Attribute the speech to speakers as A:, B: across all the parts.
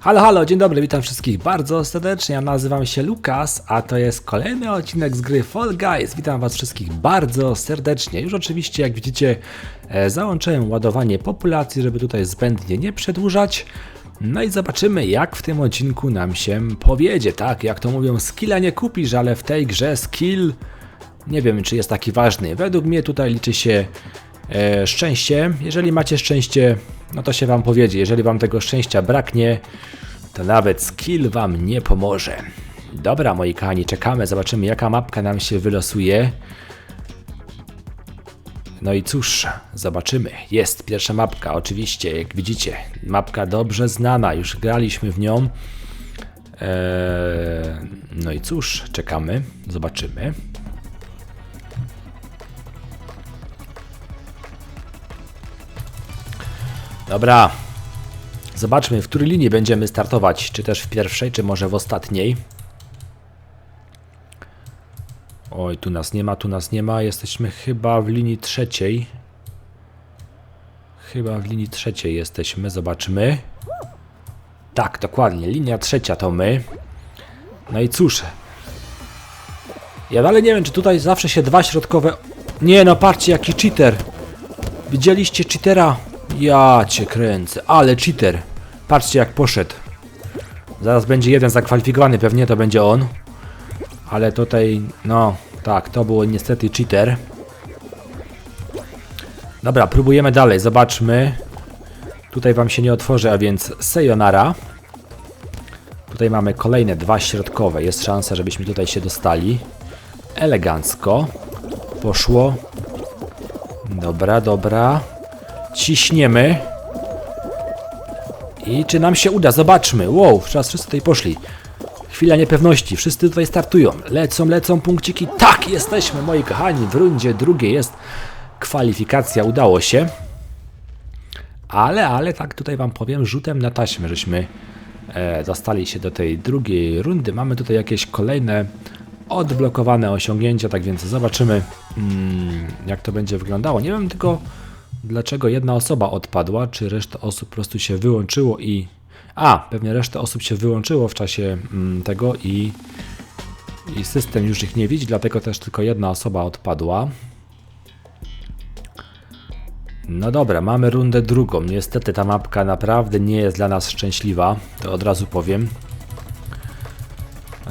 A: Halo, halo, dzień dobry, witam wszystkich bardzo serdecznie. Ja nazywam się Lukas, a to jest kolejny odcinek z gry Fall Guys. Witam Was wszystkich bardzo serdecznie. Już oczywiście, jak widzicie, e, załączyłem ładowanie populacji, żeby tutaj zbędnie nie przedłużać. No i zobaczymy, jak w tym odcinku nam się powiedzie. Tak, jak to mówią, skilla nie kupisz, ale w tej grze skill nie wiem, czy jest taki ważny. Według mnie tutaj liczy się e, szczęście. Jeżeli macie szczęście, no to się Wam powiedzie. Jeżeli Wam tego szczęścia braknie, to nawet skill Wam nie pomoże. Dobra, moi kochani, czekamy, zobaczymy, jaka mapka nam się wylosuje. No i cóż, zobaczymy. Jest pierwsza mapka, oczywiście, jak widzicie. Mapka dobrze znana, już graliśmy w nią. Eee, no i cóż, czekamy, zobaczymy. Dobra. Zobaczmy, w której linii będziemy startować. Czy też w pierwszej, czy może w ostatniej. Oj, tu nas nie ma, tu nas nie ma. Jesteśmy chyba w linii trzeciej. Chyba w linii trzeciej jesteśmy. Zobaczmy. Tak, dokładnie. Linia trzecia to my. No i cóż. Ja dalej nie wiem, czy tutaj zawsze się dwa środkowe... Nie no, patrzcie, jaki cheater. Widzieliście cheatera? Ja cię kręcę, ale cheater. Patrzcie jak poszedł. Zaraz będzie jeden zakwalifikowany, pewnie to będzie on. Ale tutaj, no, tak, to było niestety cheater. Dobra, próbujemy dalej, zobaczmy. Tutaj wam się nie otworzy, a więc sayonara. Tutaj mamy kolejne dwa środkowe. Jest szansa, żebyśmy tutaj się dostali. Elegancko. Poszło. Dobra, dobra. Ciśniemy. I czy nam się uda? Zobaczmy. Wow, teraz wszyscy tutaj poszli. Chwila niepewności. Wszyscy tutaj startują. Lecą, lecą punkciki. Tak, jesteśmy, moi kochani. W rundzie drugiej jest kwalifikacja. Udało się. Ale, ale tak tutaj wam powiem, rzutem na taśmę, żeśmy e, dostali się do tej drugiej rundy. Mamy tutaj jakieś kolejne odblokowane osiągnięcia, tak więc zobaczymy, mm, jak to będzie wyglądało. Nie wiem tylko, dlaczego jedna osoba odpadła, czy reszta osób po prostu się wyłączyło i... A, pewnie reszta osób się wyłączyło w czasie mm, tego i, i system już ich nie widzi, dlatego też tylko jedna osoba odpadła. No dobra, mamy rundę drugą. Niestety ta mapka naprawdę nie jest dla nas szczęśliwa, to od razu powiem.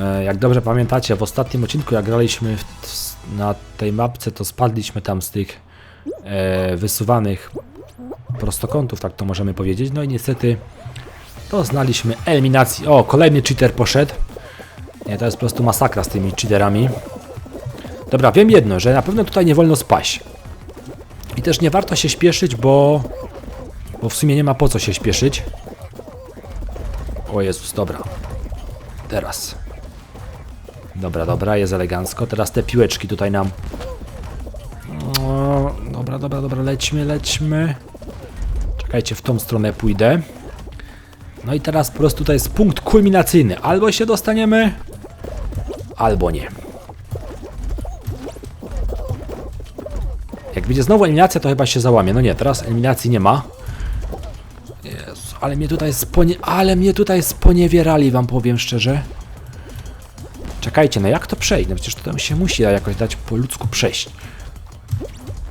A: E, Jak dobrze pamiętacie, w ostatnim odcinku jak graliśmy na tej mapce, to spadliśmy tam z tych wysuwanych prostokątów, tak to możemy powiedzieć. No i niestety doznaliśmy eliminacji. O, kolejny cheater poszedł. Nie, to jest po prostu masakra z tymi cheaterami. Dobra, wiem jedno, że na pewno tutaj nie wolno spaść. I też nie warto się śpieszyć, bo... Bo w sumie nie ma po co się śpieszyć. O Jezus, dobra. Teraz. Dobra, dobra, jest elegancko. Teraz te piłeczki tutaj nam... O, dobra, dobra, dobra, lećmy, lećmy. Czekajcie, w tą stronę pójdę. No i teraz po prostu to jest punkt kulminacyjny. Albo się dostaniemy, albo nie. Jak będzie znowu eliminacja, to chyba się załamie. No nie, teraz eliminacji nie ma. Jezu, ale mnie tutaj sponie... Ale mnie tutaj sponiewierali, wam powiem szczerze. Czekajcie, no jak to przejść? No przecież to tam się musi jakoś dać po ludzku przejść.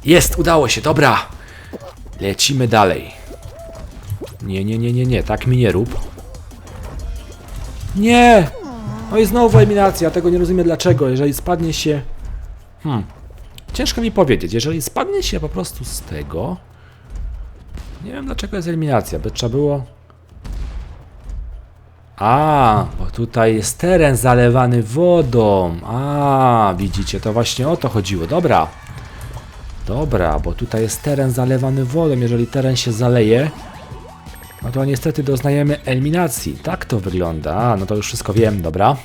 A: Jest, udało się, dobra. Lecimy dalej. Nie, nie, nie, nie, nie, tak mi nie rób. Nie! No i znowu eliminacja, tego nie rozumiem dlaczego. Jeżeli spadnie się... Hmm. Ciężko mi powiedzieć, jeżeli spadnie się po prostu z tego... Nie wiem dlaczego jest eliminacja, by trzeba było... A, bo tutaj jest teren zalewany wodą. A, widzicie, to właśnie o to chodziło. Dobra. Dobra, bo tutaj jest teren zalewany wodą. Jeżeli teren się zaleje, no to niestety doznajemy eliminacji. Tak to wygląda. A, no to już wszystko wiem, dobra.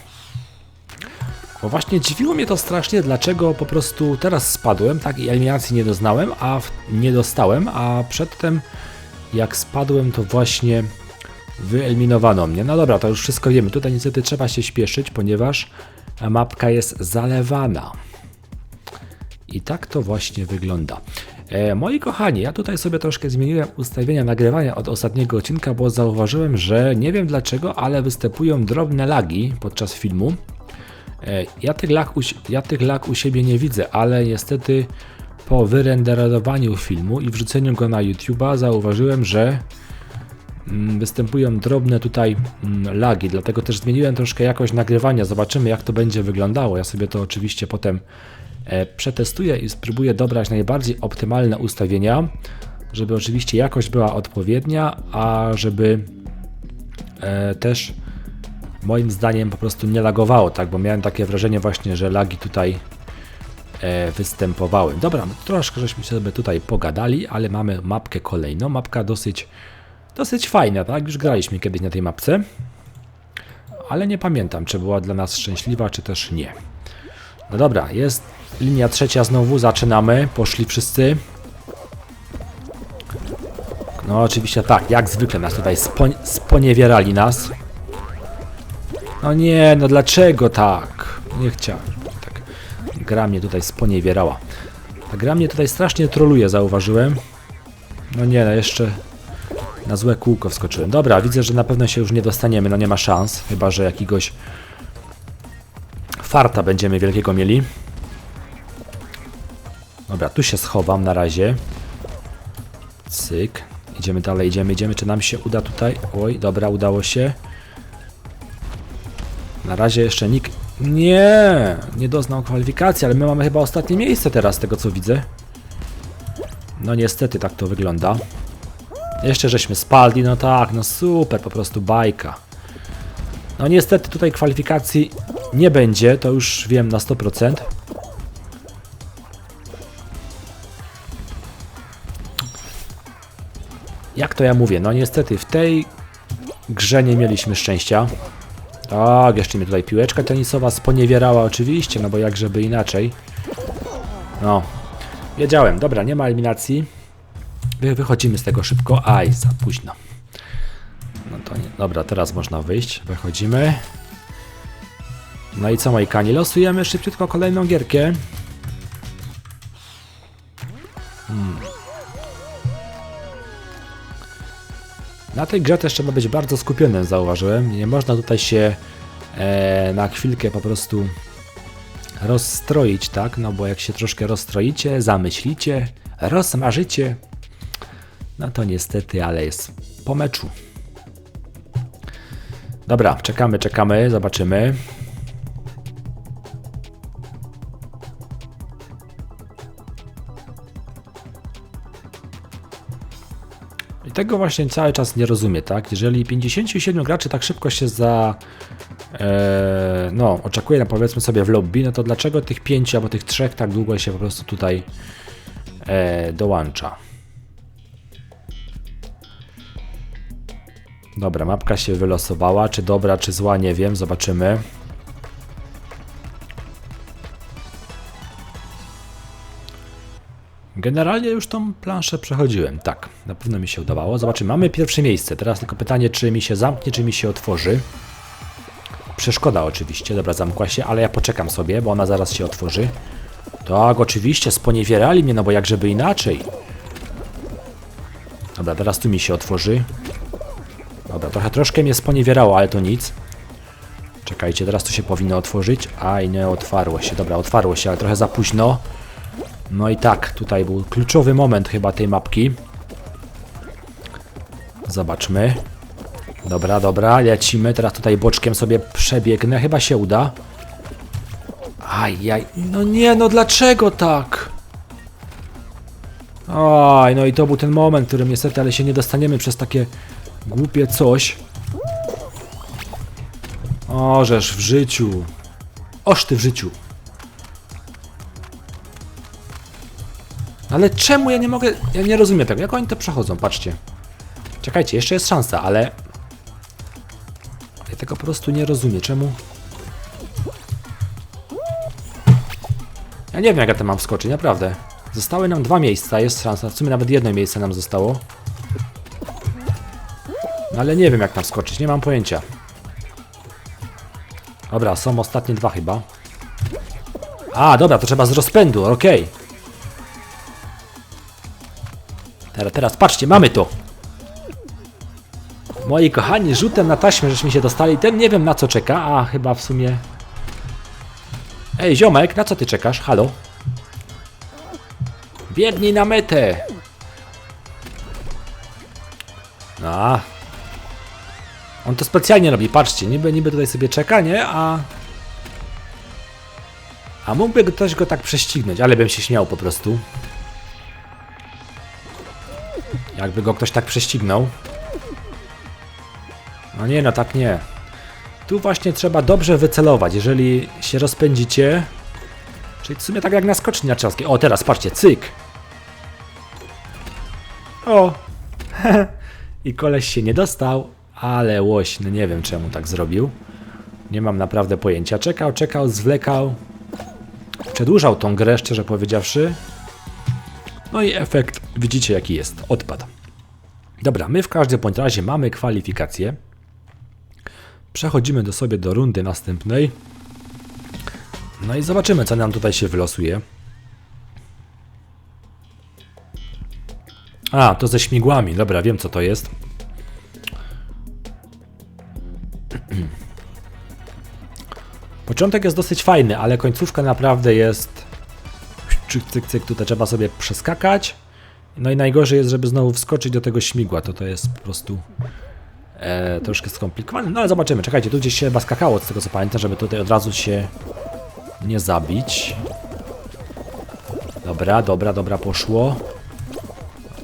A: Bo właśnie dziwiło mnie to strasznie, dlaczego po prostu teraz spadłem, tak, i eliminacji nie doznałem, a w, nie dostałem, a przedtem jak spadłem, to właśnie wyeliminowano mnie. No dobra, to już wszystko wiemy. Tutaj niestety trzeba się śpieszyć, ponieważ mapka jest zalewana. I tak to właśnie wygląda. E, moi kochani, ja tutaj sobie troszkę zmieniłem ustawienia nagrywania od ostatniego odcinka, bo zauważyłem, że nie wiem dlaczego, ale występują drobne lagi podczas filmu. E, ja, tych lag u, ja tych lag u siebie nie widzę, ale niestety po wyrenderowaniu filmu i wrzuceniu go na YouTube'a zauważyłem, że mm, występują drobne tutaj mm, lagi, dlatego też zmieniłem troszkę jakość nagrywania. Zobaczymy jak to będzie wyglądało. Ja sobie to oczywiście potem przetestuję i spróbuję dobrać najbardziej optymalne ustawienia, żeby oczywiście jakość była odpowiednia, a żeby e, też moim zdaniem po prostu nie lagowało, tak, bo miałem takie wrażenie właśnie, że lagi tutaj e, występowały. Dobra, troszkę żeśmy sobie tutaj pogadali, ale mamy mapkę kolejną. Mapka dosyć, dosyć fajna, tak? Już graliśmy kiedyś na tej mapce, ale nie pamiętam, czy była dla nas szczęśliwa, czy też nie. No dobra, jest linia trzecia znowu, zaczynamy, poszli wszyscy. No oczywiście tak, jak zwykle nas tutaj spoń, sponiewierali nas. No nie, no dlaczego tak? Nie chciałem. Tak. Gra mnie tutaj sponiewierała. Ta gra mnie tutaj strasznie troluje, zauważyłem. No nie, no jeszcze na złe kółko wskoczyłem. Dobra, widzę, że na pewno się już nie dostaniemy, no nie ma szans. Chyba, że jakiegoś farta będziemy wielkiego mieli. Dobra, tu się schowam na razie. Cyk. Idziemy dalej, idziemy, idziemy. Czy nam się uda tutaj? Oj, dobra, udało się. Na razie jeszcze nikt. Nie, nie doznał kwalifikacji, ale my mamy chyba ostatnie miejsce teraz, z tego co widzę. No niestety tak to wygląda. Jeszcze żeśmy spadli, no tak, no super, po prostu bajka. No niestety tutaj kwalifikacji nie będzie, to już wiem na 100%. Jak to ja mówię? No niestety w tej grze nie mieliśmy szczęścia. Tak, jeszcze mnie tutaj piłeczka tenisowa sponiewierała oczywiście, no bo jak żeby inaczej. No, wiedziałem. Dobra, nie ma eliminacji. Wy, wychodzimy z tego szybko. Aj, za późno. No to nie. Dobra, teraz można wyjść. Wychodzimy. No i co, moi kani? Losujemy szybciutko kolejną gierkę. Na tej grze też trzeba być bardzo skupionym, zauważyłem. Nie można tutaj się e, na chwilkę po prostu rozstroić, tak? No bo jak się troszkę rozstroicie, zamyślicie, rozmarzycie, no to niestety, ale jest po meczu. Dobra, czekamy, czekamy, zobaczymy. Tego właśnie cały czas nie rozumie, tak? Jeżeli 57 graczy tak szybko się za. E, no, oczekuje na powiedzmy sobie w lobby, no to dlaczego tych 5 albo tych 3 tak długo się po prostu tutaj e, dołącza? Dobra, mapka się wylosowała. Czy dobra, czy zła, nie wiem, zobaczymy. Generalnie już tą planszę przechodziłem, tak, na pewno mi się udawało. Zobaczymy, mamy pierwsze miejsce. Teraz tylko pytanie, czy mi się zamknie, czy mi się otworzy. Przeszkoda oczywiście, dobra, zamkła się, ale ja poczekam sobie, bo ona zaraz się otworzy. Tak, oczywiście, sponiewierali mnie, no bo jak żeby inaczej. Dobra, teraz tu mi się otworzy. Dobra, trochę, troszkę mnie sponiewierało, ale to nic. Czekajcie, teraz to się powinno otworzyć. Aj, nie otwarło się. Dobra, otwarło się, ale trochę za późno. No i tak, tutaj był kluczowy moment chyba tej mapki. Zobaczmy. Dobra, dobra, lecimy. Teraz tutaj boczkiem sobie przebiegnę. Chyba się uda. Ajaj, no nie, no dlaczego tak? Aj, no i to był ten moment, w którym niestety, ale się nie dostaniemy przez takie głupie coś. O, żeż w życiu. Oż ty w życiu. Ale czemu ja nie mogę... Ja nie rozumiem tego. Jak oni to przechodzą? Patrzcie. Czekajcie, jeszcze jest szansa, ale... Ja tego po prostu nie rozumiem. Czemu? Ja nie wiem, jak ja tam mam wskoczyć, naprawdę. Zostały nam dwa miejsca, jest szansa. W sumie nawet jedno miejsce nam zostało. No ale nie wiem, jak tam wskoczyć, nie mam pojęcia. Dobra, są ostatnie dwa chyba. A, dobra, to trzeba z rozpędu, okej. Teraz, patrzcie, mamy to! Moi kochani, rzutem na taśmę żeśmy się dostali. Ten nie wiem na co czeka, a chyba w sumie... Ej, ziomek, na co ty czekasz? Halo? Biegnij na metę! A. On to specjalnie robi, patrzcie, niby, niby tutaj sobie czeka, nie? A... A mógłby ktoś go tak prześcignąć, ale bym się śmiał po prostu. Jakby go ktoś tak prześcignął. No nie, no tak nie. Tu właśnie trzeba dobrze wycelować, jeżeli się rozpędzicie. Czyli w sumie tak jak na skoczni narciarskiej. O, teraz patrzcie, cyk. O. I koleś się nie dostał, ale łoś, no nie wiem czemu tak zrobił. Nie mam naprawdę pojęcia. Czekał, czekał, zwlekał. Przedłużał tą grę, szczerze powiedziawszy. No i efekt widzicie jaki jest. Odpad. Dobra, my w każdym bądź razie mamy kwalifikacje. Przechodzimy do sobie do rundy następnej. No i zobaczymy, co nam tutaj się wylosuje. A, to ze śmigłami. Dobra, wiem co to jest. Początek jest dosyć fajny, ale końcówka naprawdę jest... Cyk, cyk, cyk, tutaj trzeba sobie przeskakać. No i najgorzej jest, żeby znowu wskoczyć do tego śmigła. To to jest po prostu e, troszkę skomplikowane. No ale zobaczymy. Czekajcie, tu gdzieś się chyba skakało, z tego co pamiętam, żeby tutaj od razu się nie zabić. Dobra, dobra, dobra, poszło.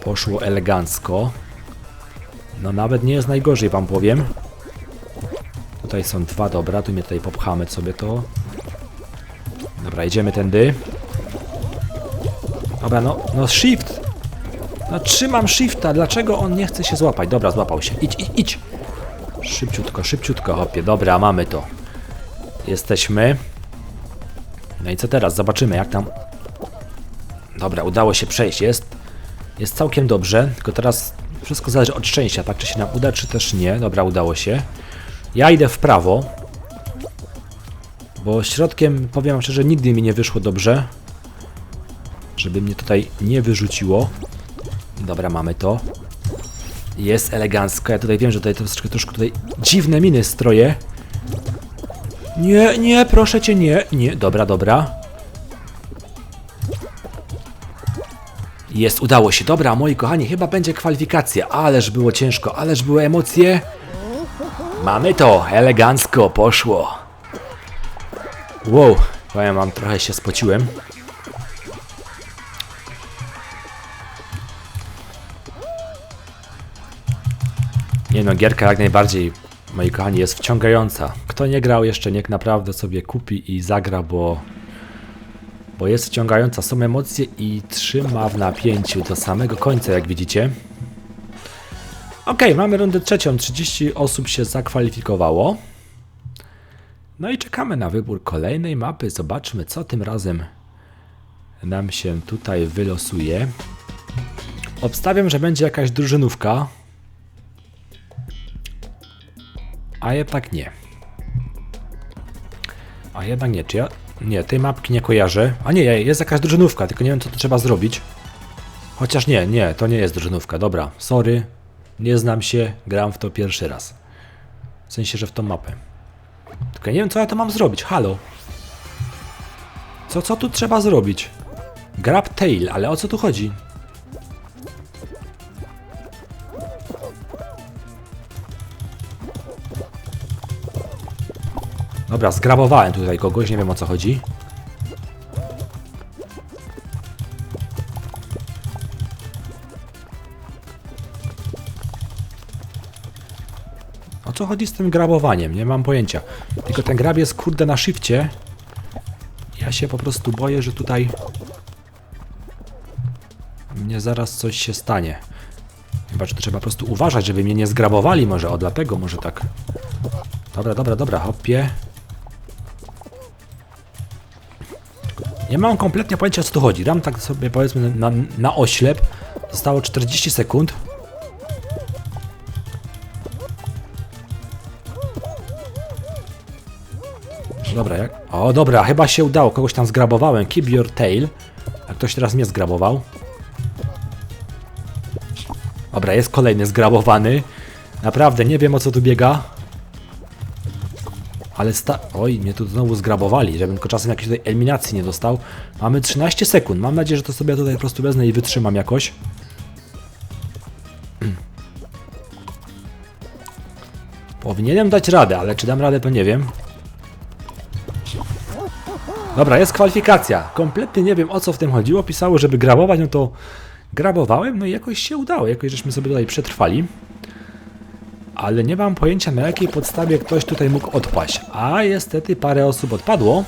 A: Poszło elegancko. No nawet nie jest najgorzej, wam powiem. Tutaj są dwa, dobra, tu mnie tutaj popchamy sobie to. Dobra, idziemy tędy. Dobra, no, no shift! No trzymam shifta, dlaczego on nie chce się złapać? Dobra, złapał się. Idź, idź, idź! Szybciutko, szybciutko, hopie. Dobra, mamy to. Jesteśmy. No i co teraz? Zobaczymy, jak tam... Dobra, udało się przejść, jest... Jest całkiem dobrze, tylko teraz wszystko zależy od szczęścia, tak czy się nam uda, czy też nie. Dobra, udało się. Ja idę w prawo, bo środkiem, powiem wam szczerze, nigdy mi nie wyszło dobrze, żeby mnie tutaj nie wyrzuciło. Dobra, mamy to. Jest elegancko. Ja tutaj wiem, że tutaj troszkę, troszkę tutaj dziwne miny stroję. Nie, nie, proszę cię, nie, nie. Dobra, dobra. Jest, udało się. Dobra, moi kochani, chyba będzie kwalifikacja. Ależ było ciężko, ależ były emocje. Mamy to, elegancko, poszło. Wow, powiem wam, trochę się spociłem. No, gierka jak najbardziej, moi kochani, jest wciągająca. Kto nie grał jeszcze, niech naprawdę sobie kupi i zagra, bo, bo jest wciągająca. Są emocje i trzyma w napięciu do samego końca, jak widzicie. Ok, mamy rundę trzecią. 30 osób się zakwalifikowało. No i czekamy na wybór kolejnej mapy. Zobaczmy, co tym razem nam się tutaj wylosuje. Obstawiam, że będzie jakaś drużynówka. A jednak nie. A jednak nie, czy ja... Nie, tej mapki nie kojarzę. A nie, jest jakaś drużynówka, tylko nie wiem co to trzeba zrobić. Chociaż nie, nie, to nie jest drużynówka. Dobra, sorry. Nie znam się, gram w to pierwszy raz. W sensie, że w tą mapę. Tylko nie wiem co ja to mam zrobić, halo. Co, co tu trzeba zrobić? Grab tail, ale o co tu chodzi? Dobra, zgrabowałem tutaj kogoś, nie wiem o co chodzi. O co chodzi z tym grabowaniem? Nie mam pojęcia. Tylko ten grab jest kurde na shifcie. Ja się po prostu boję, że tutaj mnie zaraz coś się stanie. Chyba, że to trzeba po prostu uważać, żeby mnie nie zgrabowali może, o dlatego może tak. Dobra, dobra, dobra, hopie. Nie mam kompletnie pojęcia o co tu chodzi. Dam tak sobie powiedzmy na, na oślep. Zostało 40 sekund. Dobra, jak? O, dobra, chyba się udało. Kogoś tam zgrabowałem. Keep your tail. A ktoś teraz mnie zgrabował. Dobra, jest kolejny zgrabowany. Naprawdę, nie wiem o co tu biega. Ale sta... Oj, mnie tu znowu zgrabowali, żebym tylko czasem jakiejś tutaj eliminacji nie dostał. Mamy 13 sekund. Mam nadzieję, że to sobie tutaj po prostu wezmę i wytrzymam jakoś. Powinienem dać radę, ale czy dam radę, to nie wiem. Dobra, jest kwalifikacja. Kompletnie nie wiem o co w tym chodziło. Pisało, żeby grabować, no to grabowałem, no i jakoś się udało. Jakoś żeśmy sobie tutaj przetrwali. Ale nie mam pojęcia na jakiej podstawie ktoś tutaj mógł odpaść. A niestety parę osób odpadło.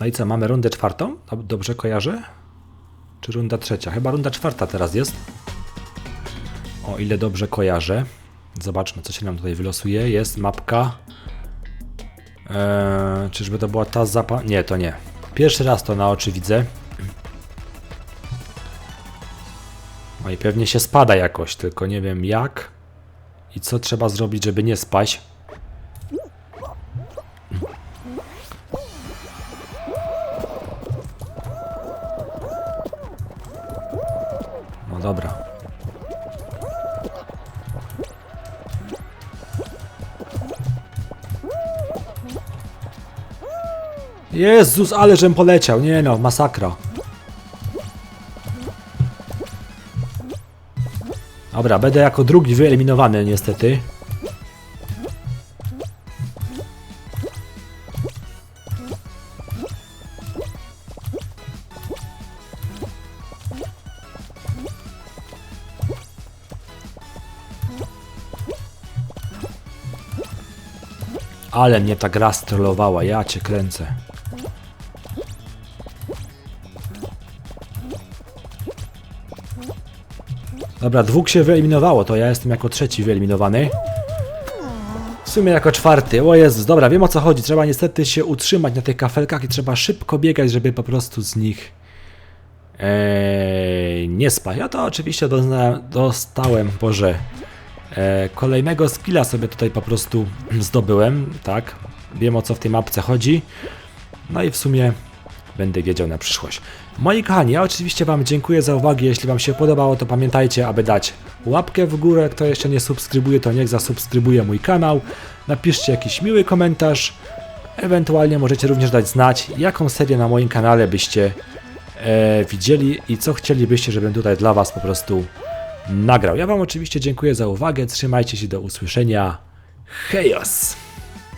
A: No i co, mamy rundę czwartą? Dob- Dobrze kojarzę? Czy runda trzecia? Chyba runda czwarta teraz jest. O ile dobrze kojarzę. Zobaczmy, co się nam tutaj wylosuje. Jest mapka. Eee, czyżby to była ta zapa... Nie, to nie. Pierwszy raz to na oczy widzę. No i pewnie się spada jakoś, tylko nie wiem jak i co trzeba zrobić, żeby nie spaść. No dobra. Jezus, ale żem poleciał. Nie no, masakra. Dobra, będę jako drugi wyeliminowany niestety. Ale mnie ta gra strollowała, ja cię kręcę. Dobra, dwóch się wyeliminowało, to ja jestem jako trzeci wyeliminowany. W sumie jako czwarty. O Jezus, dobra, wiem o co chodzi. Trzeba niestety się utrzymać na tych kafelkach i trzeba szybko biegać, żeby po prostu z nich eee, nie spać. Ja to oczywiście dozna, dostałem, Boże, e, kolejnego skilla sobie tutaj po prostu zdobyłem, tak. Wiem o co w tej mapce chodzi. No i w sumie będę wiedział na przyszłość. Moi kochani, ja oczywiście Wam dziękuję za uwagę. Jeśli Wam się podobało, to pamiętajcie, aby dać łapkę w górę. Kto jeszcze nie subskrybuje, to niech zasubskrybuje mój kanał. Napiszcie jakiś miły komentarz. Ewentualnie możecie również dać znać, jaką serię na moim kanale byście e, widzieli i co chcielibyście, żebym tutaj dla Was po prostu nagrał. Ja Wam oczywiście dziękuję za uwagę. Trzymajcie się do usłyszenia. Hejos!